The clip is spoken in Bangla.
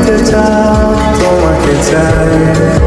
যেতে চাও তোমাকে চাই।